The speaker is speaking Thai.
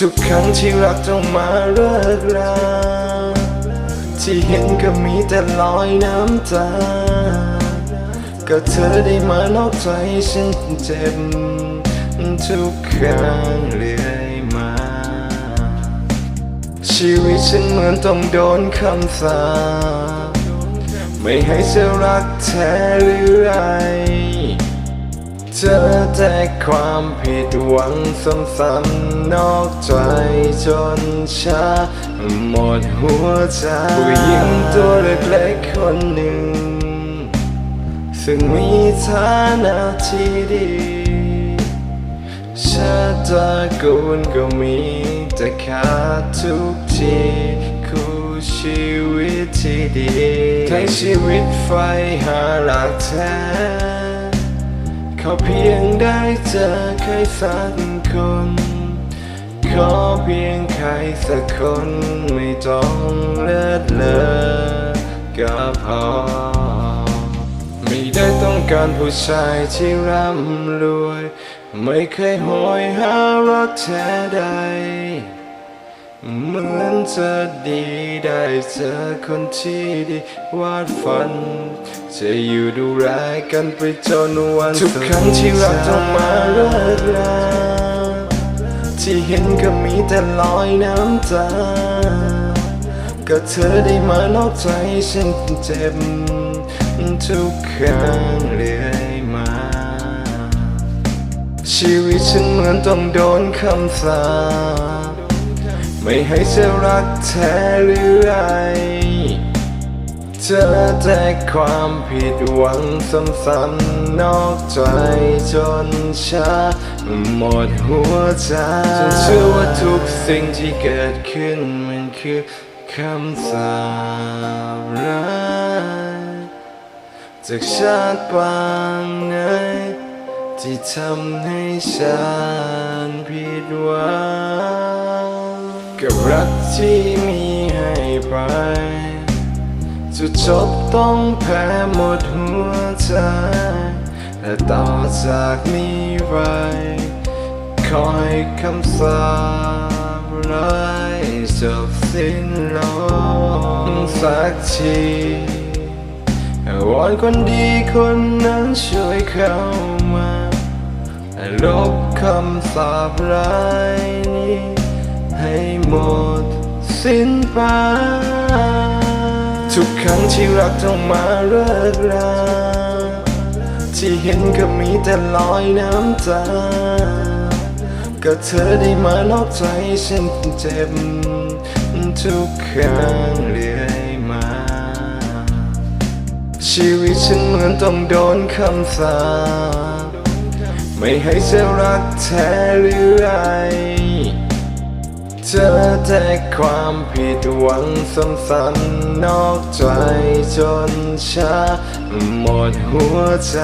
ทุกครั้งที่รักต้องมาเลิกราที่เห็นก็มีแต่รอยน้ำตา ก็เธอได้มานอกใจฉันเจ็บ ทุกครั้งเรื่อยมา ชีวิตฉันเหมือนต้องโดนคำสาปไม่ให้เธอรักแท้หรือไร เจอแต่ความผิดหวังซ้ำๆนอกใจจนชาหมดหัวใจผู้หญิงตัวเล็กๆคนหนึ่ง ซึ่งมีฐานะที่ดีชาตระกูลก็มีแต่ขาดทุกทีคู่ชีวิตที่ดีทั้งชีวิตไฟหาหลักแท้ ขาเพียงได้เจอใครสักคน ขอเพียงใครสักคนไม่ต้องเลิศเลอก็พอ ไม่ได้ต้องการผู้ชายที่ร่ำรวย ไม่เคยโหอยหารักแท้ใดเหมือนจะดีได้เจอคนที่ดีวาดฝัน จะอยู่ดูแลกันไปจนวันทุกครั้งที่รักต้องมาเลิกราที่เห็นก็มีแต่รอยน้ำตา ก็เธอได้มานอกใจฉันเจ็บทุกครั้งเรื่อยมา ชีวิตฉันเหมือนต้องโดนคำสาไม่ให้เธอรักแท้หรือไร เจอแต่ความผิดหวังซ้ำๆนอกใจจนชาหมดหัวใจจนเชื่อว่าทุกสิ่งที่เกิดขึ้นมันคือคำสาปร้ายจากชาติปางไหนที่ทำให้ฉันผิดหวังกับรักที่มีให้ไป จุดจบต้องแพ้หมดหัวใจและต่อจากนี้ไปคอยคำสาปร้ายจบสิ้นลงสักทีวอนคนดีคนนั้นช่วยเข้ามาลบคำสาปร้ายนี้ให้หมดสิ้นไป ทุกครั้งที่รักต้องมาเลิกราที่เห็นก็มีแต่รอยน้ำตา ก็เธอได้มานอกใจฉันเจ็บ ทุกครั้งเรื่อยมา ชีวิตฉันเหมือนต้องโดนคำสาปไม่ให้เธอรักแท้หรือไร เจอแต่ความผิดหวังซ้ำๆนอกใจจนชาหมดหัวใจ